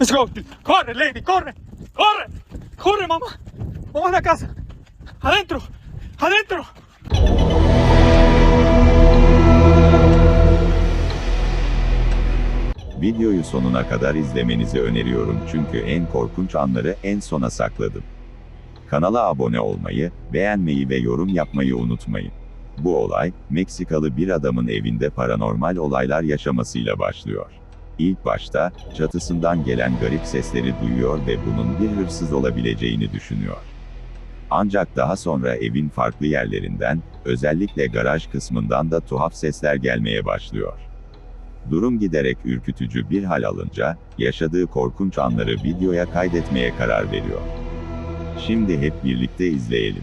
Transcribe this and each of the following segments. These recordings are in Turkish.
Let's go. Corre, Lady, corre. Corre. Corre, mamá. Vamos a la casa. Adentro. Adentro. Videoyu sonuna kadar izlemenizi öneriyorum çünkü en korkunç anları en sona sakladım. Kanala abone olmayı, beğenmeyi ve yorum yapmayı unutmayın. Bu olay, Meksikalı bir adamın evinde paranormal olaylar yaşamasıyla başlıyor. İlk başta, çatısından gelen garip sesleri duyuyor ve bunun bir hırsız olabileceğini düşünüyor. Ancak daha sonra evin farklı yerlerinden, özellikle garaj kısmından da tuhaf sesler gelmeye başlıyor. Durum giderek ürkütücü bir hal alınca, yaşadığı korkunç anları videoya kaydetmeye karar veriyor. Şimdi hep birlikte izleyelim.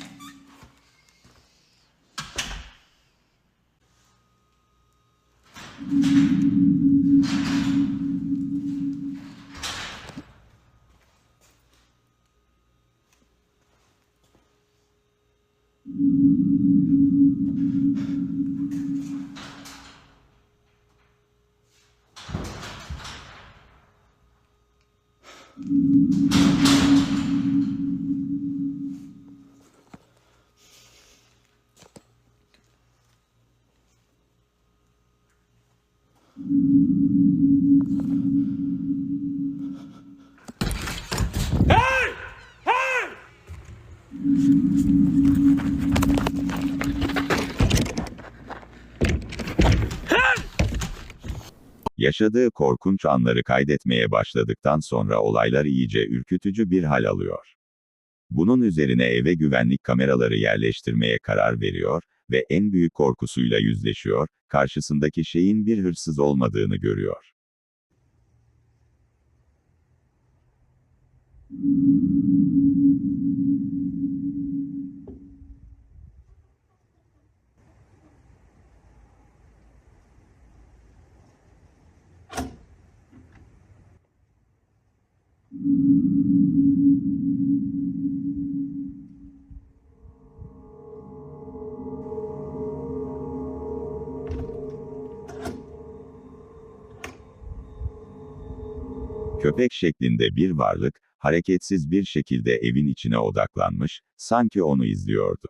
Yaşadığı korkunç anları kaydetmeye başladıktan sonra olaylar iyice ürkütücü bir hal alıyor. Bunun üzerine eve güvenlik kameraları yerleştirmeye karar veriyor ve en büyük korkusuyla yüzleşiyor, karşısındaki şeyin bir hırsız olmadığını görüyor. Köpek şeklinde bir varlık, hareketsiz bir şekilde evin içine odaklanmış, sanki onu izliyordu.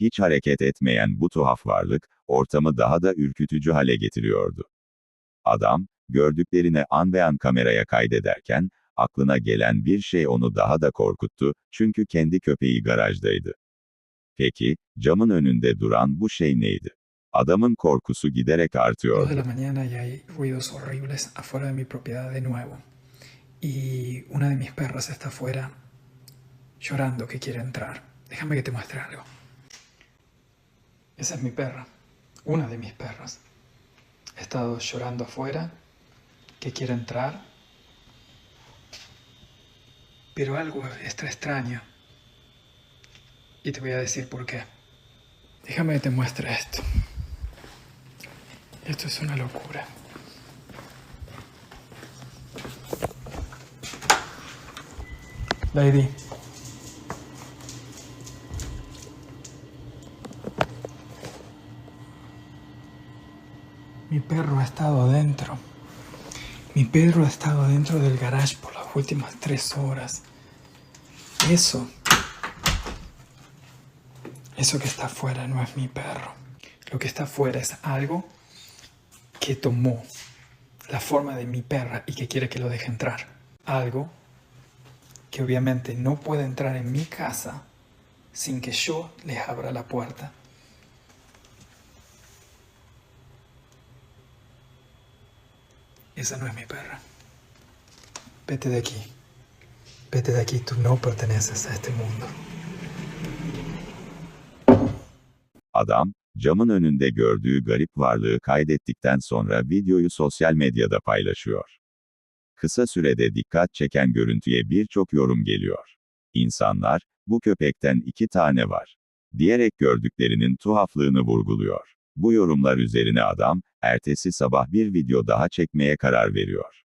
Hiç hareket etmeyen bu tuhaf varlık, ortamı daha da ürkütücü hale getiriyordu. Adam, gördüklerini an be an kameraya kaydederken, aklına gelen bir şey onu daha da korkuttu, çünkü kendi köpeği garajdaydı. Peki, camın önünde duran bu şey neydi? Adamın korkusu giderek artıyordu. Y una de mis perras está afuera llorando que quiere entrar. Déjame que te muestre algo. Esa es mi perra, una de mis perras. Ha estado llorando afuera que quiere entrar. Pero algo está extraño. Y te voy a decir por qué. Déjame que te muestre esto. Esto es una locura. Lady. Mi perro ha estado dentro. Mi perro ha estado dentro del garage por las últimas tres horas. Eso. Eso que está afuera no es mi perro. Lo que está afuera es algo que tomó la forma de mi perra y que quiere que lo deje entrar. Algo obviamente no puede entrar en mi casa sin que yo les abra la puerta. Esa no es mi perra. Vete de aquí. Vete de aquí, tú no perteneces a este mundo. Adam, camın önünde gördüğü garip varlığı kaydettikten sonra videoyu sosyal medyada paylaşıyor. Kısa sürede dikkat çeken görüntüye birçok yorum geliyor. İnsanlar, bu köpekten iki tane var. Diyerek gördüklerinin tuhaflığını vurguluyor. Bu yorumlar üzerine adam, ertesi sabah bir video daha çekmeye karar veriyor.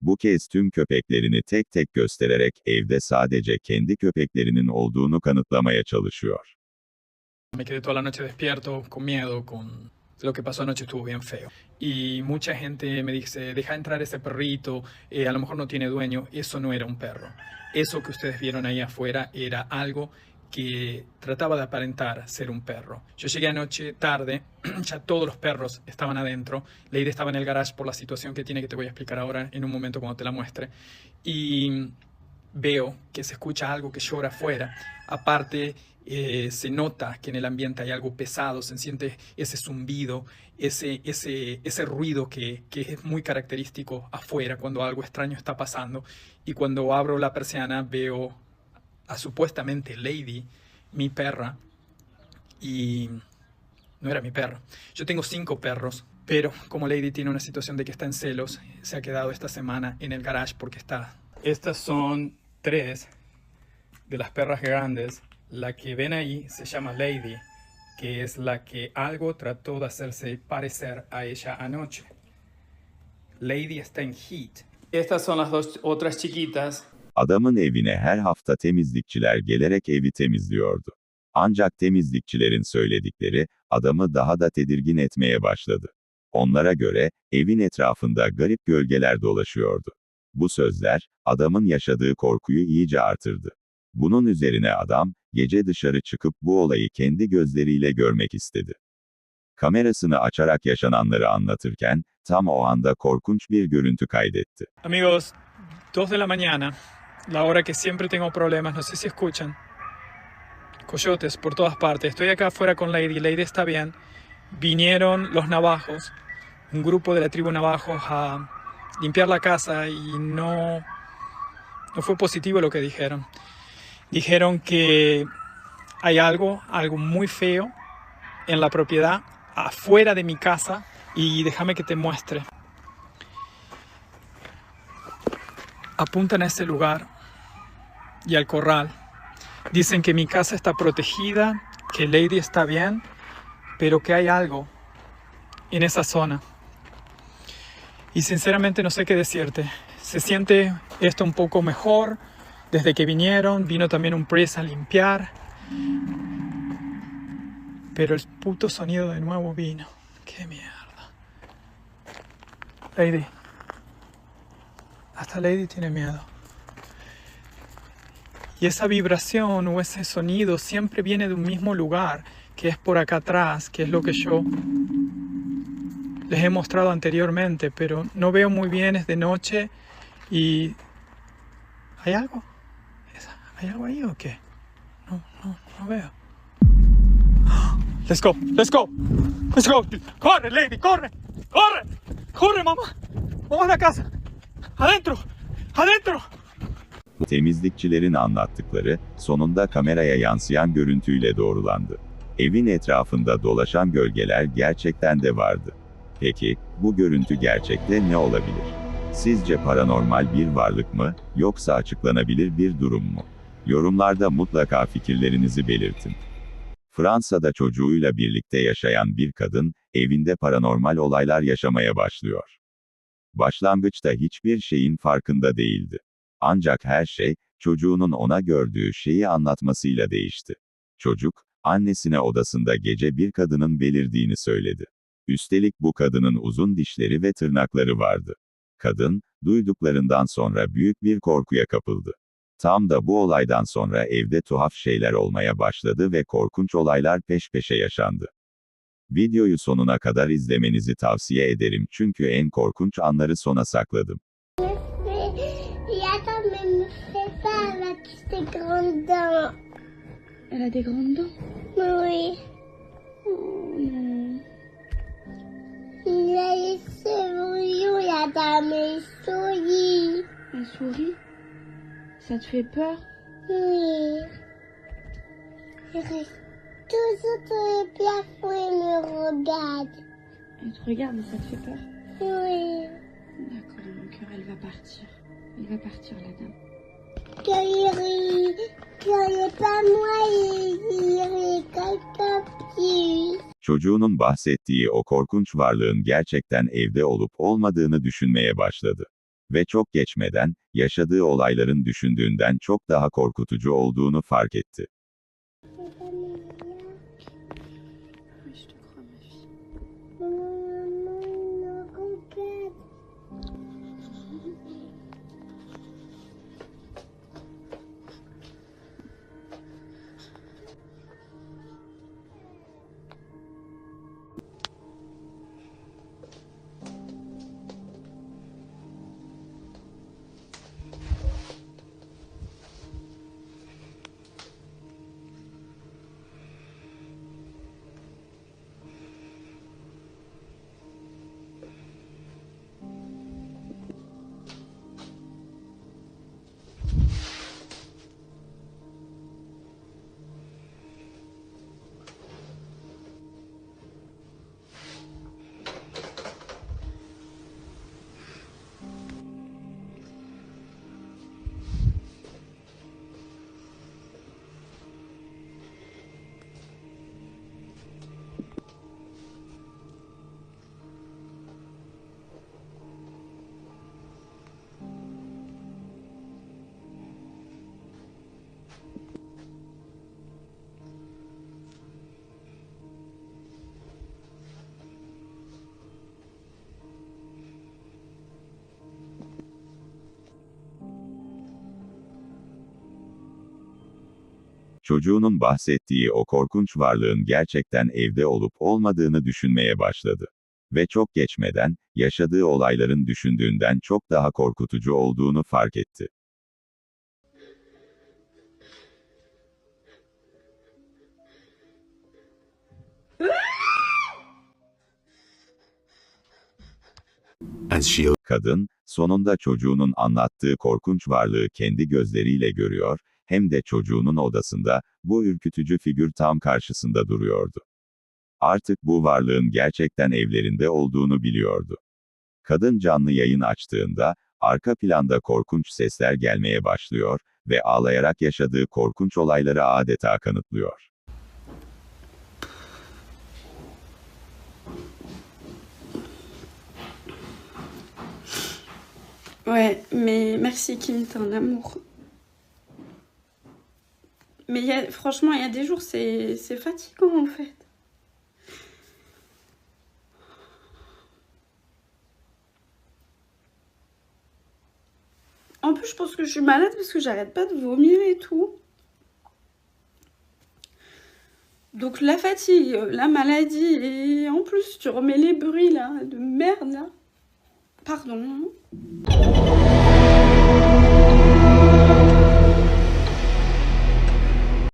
Bu kez tüm köpeklerini tek tek göstererek evde sadece kendi köpeklerinin olduğunu kanıtlamaya çalışıyor. Me quedé toda la noche despierto, con miedo, con lo que pasó anoche estuvo bien feo. Y mucha gente me dice, deja entrar ese perrito, eh, a lo mejor no tiene dueño. Eso no era un perro. Eso que ustedes vieron ahí afuera era algo que trataba de aparentar ser un perro. Yo llegué anoche tarde, ya todos los perros estaban adentro. Lady estaba en el garage por la situación que tiene que te voy a explicar ahora en un momento cuando te la muestre. Y veo que se escucha algo que llora afuera. Aparte, eh, se nota que en el ambiente hay algo pesado, se siente ese zumbido, ese, ese, ese ruido que, que es muy característico afuera cuando algo extraño está pasando. Y cuando abro la persiana veo a supuestamente Lady, mi perra, y no era mi perro. Yo tengo cinco perros, pero como Lady tiene una situación de que está en celos, se ha quedado esta semana en el garage porque está. Estas son tres de las perras grandes. La que ven ahí se llama Lady, que es la que algo trató de hacerse parecer a ella anoche. Lady está en heat. Estas son las dos otras chiquitas. Adamın evine her hafta temizlikçiler gelerek evi temizliyordu. Ancak temizlikçilerin söyledikleri, adamı daha da tedirgin etmeye başladı. Onlara göre, evin etrafında garip gölgeler dolaşıyordu. Bu sözler, adamın yaşadığı korkuyu iyice artırdı. Bunun üzerine adam, gece dışarı çıkıp bu olayı kendi gözleriyle görmek istedi. Kamerasını açarak yaşananları anlatırken, tam o anda korkunç bir görüntü kaydetti. Amigos, 2 de la mañana, la hora que siempre tengo problemas, no sé si escuchan. Coyotes por todas partes. Estoy acá afuera con Lady, Lady está bien. Vinieron los navajos, un grupo de la tribu navajos a limpiar la casa y no, no fue positivo lo que dijeron. Dijeron que hay algo, algo muy feo en la propiedad, afuera de mi casa, y déjame que te muestre. apuntan a ese lugar y al corral. Dicen que mi casa está protegida, que Lady está bien, pero que hay algo en esa zona. Y sinceramente no sé qué decirte. Se siente esto un poco mejor desde que vinieron. Vino también un presa a limpiar. Pero el puto sonido de nuevo vino. Qué mierda. Lady. Hasta Lady tiene miedo. Y esa vibración o ese sonido siempre viene de un mismo lugar, que es por acá atrás, que es lo que yo les he mostrado anteriormente, pero no veo muy bien, es de noche y... ¿Hay algo? ¿Es- ¿Hay algo ahí o qué? No, no, no veo. Let's go, let's go, let's go. Corre, Lady, corre, corre, corre, mamá. Vamos a la casa. Adentro, adentro. Temizlikçilerin anlattıkları, sonunda kameraya yansıyan görüntüyle doğrulandı. Evin etrafında dolaşan gölgeler gerçekten de vardı. Peki, bu görüntü gerçekte ne olabilir? Sizce paranormal bir varlık mı, yoksa açıklanabilir bir durum mu? Yorumlarda mutlaka fikirlerinizi belirtin. Fransa'da çocuğuyla birlikte yaşayan bir kadın, evinde paranormal olaylar yaşamaya başlıyor. Başlangıçta hiçbir şeyin farkında değildi. Ancak her şey, çocuğunun ona gördüğü şeyi anlatmasıyla değişti. Çocuk, annesine odasında gece bir kadının belirdiğini söyledi. Üstelik bu kadının uzun dişleri ve tırnakları vardı. Kadın, duyduklarından sonra büyük bir korkuya kapıldı. Tam da bu olaydan sonra evde tuhaf şeyler olmaya başladı ve korkunç olaylar peş peşe yaşandı. Videoyu sonuna kadar izlemenizi tavsiye ederim çünkü en korkunç anları sona sakladım. Elle a des grandes dents. Oui. Il a les cheveux, la dame est souris. Elle sourit. Ça te fait peur? Oui. Il reste toujours sur le plafond et me regarde. Elle te regarde et ça te fait peur? Oui. D'accord, mon cœur, elle va partir. Elle va partir, la dame. Que il n'est pas moi, il irait quelqu'un plus. Çocuğunun bahsettiği o korkunç varlığın gerçekten evde olup olmadığını düşünmeye başladı. Ve çok geçmeden, yaşadığı olayların düşündüğünden çok daha korkutucu olduğunu fark etti. Çocuğunun bahsettiği o korkunç varlığın gerçekten evde olup olmadığını düşünmeye başladı. Ve çok geçmeden, yaşadığı olayların düşündüğünden çok daha korkutucu olduğunu fark etti. Kadın, sonunda çocuğunun anlattığı korkunç varlığı kendi gözleriyle görüyor, hem de çocuğunun odasında, bu ürkütücü figür tam karşısında duruyordu. Artık bu varlığın gerçekten evlerinde olduğunu biliyordu. Kadın canlı yayın açtığında, arka planda korkunç sesler gelmeye başlıyor ve ağlayarak yaşadığı korkunç olayları adeta kanıtlıyor. Ouais, mais merci Kim, t'es un amour. Mais franchement, il y a des jours, c'est c'est fatigant en fait. En plus, je pense que je suis malade parce que j'arrête pas de vomir et tout. Donc la fatigue, la maladie et en plus tu remets les bruits là de merde. Pardon. Thank you